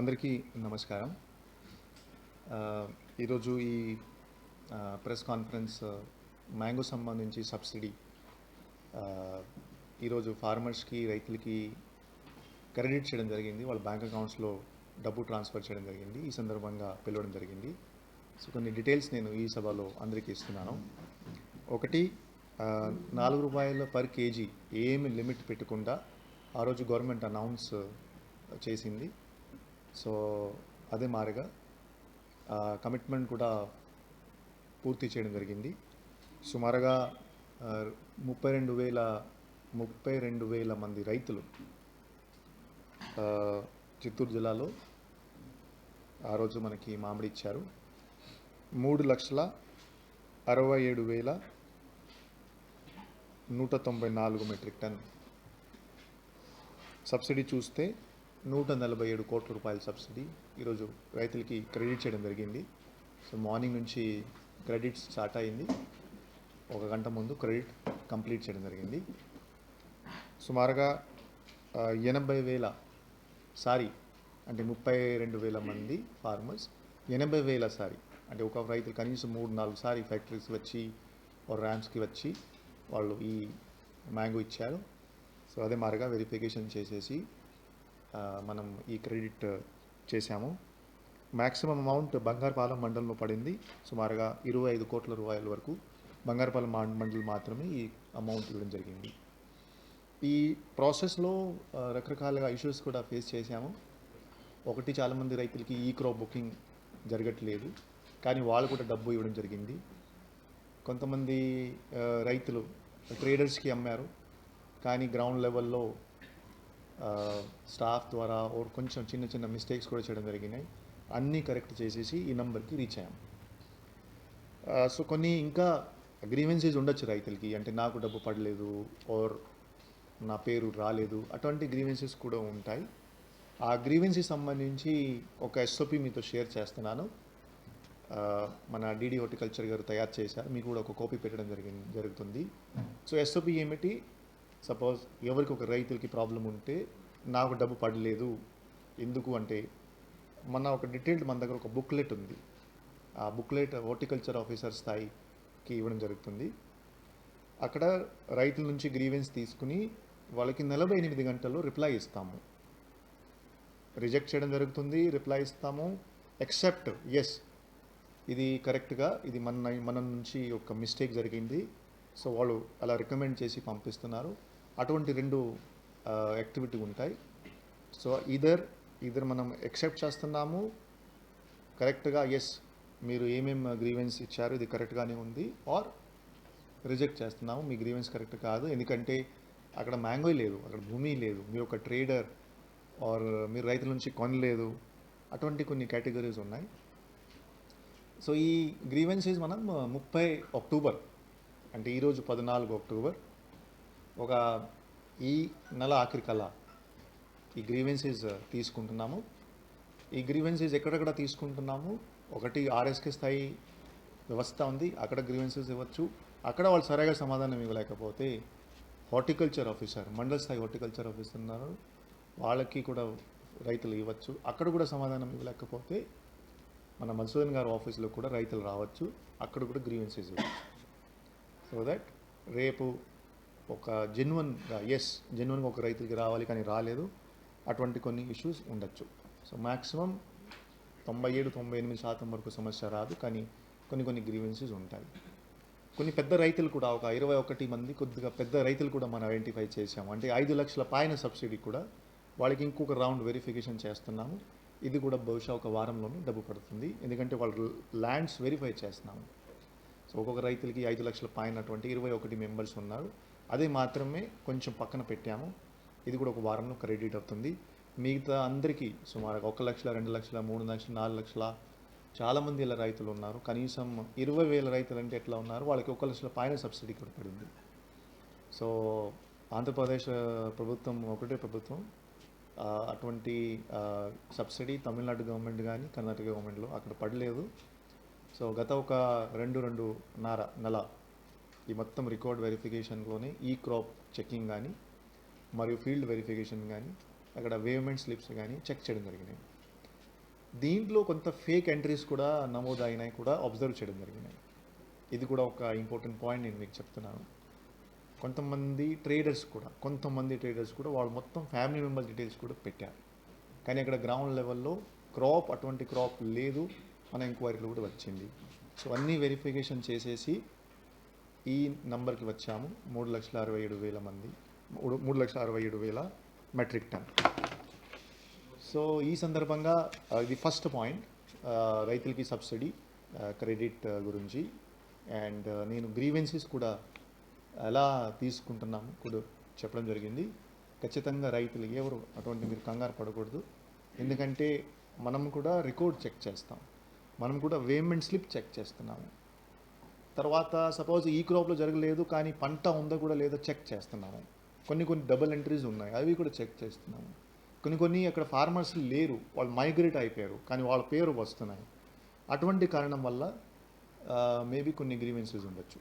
అందరికీ నమస్కారం. ఈరోజు ఈ ప్రెస్ కాన్ఫరెన్స్ మ్యాంగో సంబంధించి సబ్సిడీ ఈరోజు ఫార్మర్స్కి రైతులకి క్రెడిట్ చేయడం జరిగింది. వాళ్ళ బ్యాంక్ అకౌంట్స్లో డబ్బు ట్రాన్స్ఫర్ చేయడం జరిగింది. ఈ సందర్భంగా పిలవడం జరిగింది. సో కొన్ని డీటెయిల్స్ నేను ఈ సభలో అందరికీ ఇస్తున్నాను. ఒకటి నాలుగు రూపాయల పర్ కేజీ ఏమి లిమిట్ పెట్టకుండా ఆ రోజు గవర్నమెంట్ అనౌన్స్ చేసింది. సో అదే మారిగా కమిట్మెంట్ కూడా పూర్తి చేయడం జరిగింది. సుమారుగా ముప్పై రెండు వేల ముప్పై రెండు వేల మంది రైతులు చిత్తూరు జిల్లాలో ఆ రోజు మనకి మామిడి ఇచ్చారు. మూడు లక్షల అరవై ఏడు వేల నూట తొంభై నాలుగు మెట్రిక్ టన్. సబ్సిడీ చూస్తే నూట నలభై ఏడు కోట్ల రూపాయల సబ్సిడీ ఈరోజు రైతులకి క్రెడిట్ చేయడం జరిగింది. సో మార్నింగ్ నుంచి క్రెడిట్ స్టార్ట్ అయింది. ఒక గంట ముందు క్రెడిట్ కంప్లీట్ చేయడం జరిగింది. సుమారుగా ఎనభై వేల సారీ అంటే ముప్పై రెండు వేల మంది ఫార్మర్స్ ఎనభై వేల సారీ అంటే ఒక రైతులు కనీసం మూడు నాలుగు సారి ఫ్యాక్టరీస్ వచ్చి ర్యామ్స్కి వచ్చి వాళ్ళు ఈ మ్యాంగో ఇచ్చారు. సో అదే మారుగా వెరిఫికేషన్ చేసేసి మనం ఈ క్రెడిట్ చేశాము. మ్యాక్సిమం అమౌంట్ బంగారుపాలెం మండలంలో పడింది. సుమారుగా ఇరవై ఐదు కోట్ల రూపాయల వరకు బంగారుపాలెం మండలి మాత్రమే ఈ అమౌంట్ ఇవ్వడం జరిగింది. ఈ ప్రాసెస్లో రకరకాలుగా ఇష్యూస్ కూడా ఫేస్ చేశాము. ఒకటి చాలామంది రైతులకి ఈ క్రాప్ బుకింగ్ జరగట్లేదు. కానీ వాళ్ళు కూడా డబ్బు ఇవ్వడం జరిగింది. కొంతమంది రైతులు ట్రేడర్స్కి అమ్మారు. కానీ గ్రౌండ్ లెవెల్లో స్టాఫ్ ద్వారా ఓర్ కొంచెం చిన్న చిన్న మిస్టేక్స్ కూడా చేయడం జరిగినాయి. అన్నీ కరెక్ట్ చేసేసి ఈ నెంబర్కి రీచ్ అయ్యాం. సో కొన్ని ఇంకా గ్రీవెన్సీస్ ఉండొచ్చు రైతులకి. అంటే నాకు డబ్బు పడలేదు ఓర్ నా పేరు రాలేదు. అటువంటి గ్రీవెన్సెస్ కూడా ఉంటాయి. ఆ గ్రీవెన్సీ సంబంధించి ఒక ఎస్ఓపి మీతో షేర్ చేస్తున్నాను. మన డీడీ హార్టికల్చర్ గారు తయారు చేశారు. మీకు కూడా ఒక కాపీ పెట్టడం జరిగింది జరుగుతుంది. సో ఎస్ఓపి ఏమిటి? సపోజ్ ఎవరికి ఒక రైతులకి ప్రాబ్లం ఉంటే నాకు డబ్బు పడలేదు. ఎందుకు అంటే మన ఒక డీటెయిల్డ్ మన దగ్గర ఒక బుక్లెట్ ఉంది. ఆ బుక్లెట్ హార్టికల్చర్ ఆఫీసర్ స్థాయికి ఇవ్వడం జరుగుతుంది. అక్కడ రైతుల నుంచి గ్రీవెన్స్ తీసుకుని వాళ్ళకి నలభై ఎనిమిది గంటల్లో రిప్లై ఇస్తాము. రిజెక్ట్ చేయడం జరుగుతుంది రిప్లై ఇస్తాము. ఎక్సెప్ట్ ఎస్ ఇది కరెక్ట్గా ఇది మన మన నుంచి ఒక మిస్టేక్ జరిగింది. సో వాళ్ళు అలా రికమెండ్ చేసి పంపిస్తున్నారు. అటువంటి రెండు యాక్టివిటీ ఉంటాయి. సో ఇదర్ ఇదర్ మనం ఎక్సెప్ట్ చేస్తున్నాము కరెక్ట్గా ఎస్ మీరు ఏమేమి గ్రీవెన్స్ ఇచ్చారు ఇది కరెక్ట్గానే ఉంది ఆర్ రిజెక్ట్ చేస్తున్నాము మీ గ్రీవెన్స్ కరెక్ట్ కాదు. ఎందుకంటే అక్కడ మ్యాంగో లేదు అక్కడ భూమి లేదు మీరు ఒక ట్రేడర్ ఆర్ మీరు రైతుల నుంచి కొనలేదు అటువంటి కొన్ని కేటగిరీస్ ఉన్నాయి. సో ఈ గ్రీవెన్సెస్ మనం ముప్పై అక్టోబర్ అంటే ఈరోజు పద్నాలుగు అక్టోబర్ ఒక ఈ నెల ఆఖరి ఈ గ్రీవెన్సీస్ తీసుకుంటున్నాము. ఈ గ్రీవెన్సీస్ ఎక్కడెక్కడ తీసుకుంటున్నాము? ఒకటి ఆర్ఎస్కే స్థాయి వ్యవస్థ ఉంది అక్కడ గ్రీవెన్సీస్ ఇవ్వచ్చు. అక్కడ వాళ్ళు సరిగా సమాధానం ఇవ్వలేకపోతే హార్టికల్చర్ ఆఫీసర్ మండల స్థాయి హార్టికల్చర్ ఆఫీసర్ ఉన్నారు. వాళ్ళకి కూడా రైతులు ఇవ్వచ్చు. అక్కడ కూడా సమాధానం ఇవ్వలేకపోతే మన మధుసూదన్ గారు ఆఫీస్లో కూడా రైతులు రావచ్చు. అక్కడ కూడా గ్రీవెన్సీస్ ఇవ్వచ్చు. సో దట్ రేపు ఒక జెన్యున్గా ఎస్ జెన్యున్గా ఒక రైతులకి రావాలి కానీ రాలేదు. అటువంటి కొన్ని ఇష్యూస్ ఉండొచ్చు. సో మ్యాక్సిమం తొంభై ఏడు తొంభై ఎనిమిది శాతం వరకు సమస్య రాదు కానీ కొన్ని కొన్ని గ్రీవెన్సెస్ ఉంటాయి. కొన్ని పెద్ద రైతులు కూడా ఒక ఇరవై ఒకటి మంది కొద్దిగా పెద్ద రైతులు కూడా మనం ఐడెంటిఫై చేసాము అంటే ఐదు లక్షల పైన సబ్సిడీ కూడా వాళ్ళకి ఇంకొక రౌండ్ వెరిఫికేషన్ చేస్తున్నాము. ఇది కూడా బహుశా ఒక వారంలోనే డబ్బు పడుతుంది. ఎందుకంటే వాళ్ళు ల్యాండ్స్ వెరిఫై చేస్తున్నాము. సో ఒక్కొక్క రైతులకి ఐదు లక్షల పైన అటువంటి ఇరవై ఒకటి మెంబర్స్ ఉన్నారు. అది మాత్రమే కొంచెం పక్కన పెట్టాము. ఇది కూడా ఒక వారంలో క్రెడిట్ అవుతుంది. మిగతా అందరికీ సుమారుగా ఒక లక్షల రెండు లక్షల మూడు లక్షల నాలుగు లక్షల చాలామంది ఇలా రైతులు ఉన్నారు. కనీసం ఇరవై వేల రైతులు అంటే ఎట్లా ఉన్నారు? వాళ్ళకి ఒక లక్షల పైన సబ్సిడీ కూడా పడింది. సో ఆంధ్రప్రదేశ్ ప్రభుత్వం ఒకటే ప్రభుత్వం. అటువంటి సబ్సిడీ తమిళనాడు గవర్నమెంట్ కానీ కర్ణాటక గవర్నమెంట్లో అక్కడ పడలేదు. సో గత ఒక రెండు రెండు నార నెల ఈ మొత్తం రికార్డ్ వెరిఫికేషన్లోనే ఈ క్రాప్ చెకింగ్ కానీ మరియు ఫీల్డ్ వెరిఫికేషన్ కానీ అక్కడ వేవ్మెంట్ స్లిప్స్ కానీ చెక్ చేయడం జరిగినాయి. దీంట్లో కొంత ఫేక్ ఎంట్రీస్ కూడా నమోదైనాయి కూడా అబ్జర్వ్ చేయడం జరిగినాయి. ఇది కూడా ఒక ఇంపార్టెంట్ పాయింట్ నేను మీకు చెప్తున్నాను. కొంతమంది ట్రేడర్స్ కూడా కొంతమంది ట్రేడర్స్ కూడా వాళ్ళు మొత్తం ఫ్యామిలీ మెంబర్ డీటెయిల్స్ కూడా పెట్టారు. కానీ అక్కడ గ్రౌండ్ లెవెల్లో క్రాప్ అటువంటి క్రాప్ లేదు మన ఎంక్వైరీలో కూడా వచ్చింది. సో అన్నీ వెరిఫికేషన్ చేసేసి ఈ నంబర్కి వచ్చాము. మూడు లక్షల అరవై ఏడు వేల మంది. మూడు మూడు లక్షల అరవై ఏడు వేల మెట్రిక్ టన్. సో ఈ సందర్భంగా ఇది ఫస్ట్ పాయింట్. రైతులకి సబ్సిడీ క్రెడిట్ గురించి. అండ్ నేను గ్రీవెన్సీస్ కూడా ఎలా తీసుకుంటున్నాము కూడా చెప్పడం జరిగింది. ఖచ్చితంగా రైతులు ఎవరు అటువంటి మీరు కంగారు పడకూడదు. ఎందుకంటే మనం కూడా రికార్డ్ చెక్ చేస్తాం. మనం కూడా వేమెంట్ స్లిప్ చెక్ చేస్తున్నాము. తర్వాత సపోజ్ ఈ క్రాప్లో జరగలేదు కానీ పంట ఉందో కూడా లేదో చెక్ చేస్తున్నాము. కొన్ని కొన్ని డబుల్ ఎంట్రీస్ ఉన్నాయి అవి కూడా చెక్ చేస్తున్నాము. కొన్ని కొన్ని అక్కడ ఫార్మర్స్ లేరు వాళ్ళు మైగ్రేట్ అయిపోయారు కానీ వాళ్ళ పేరు వస్తున్నాయి. అటువంటి కారణం వల్ల మేబీ కొన్ని గ్రీవెన్సెస్ ఉండొచ్చు.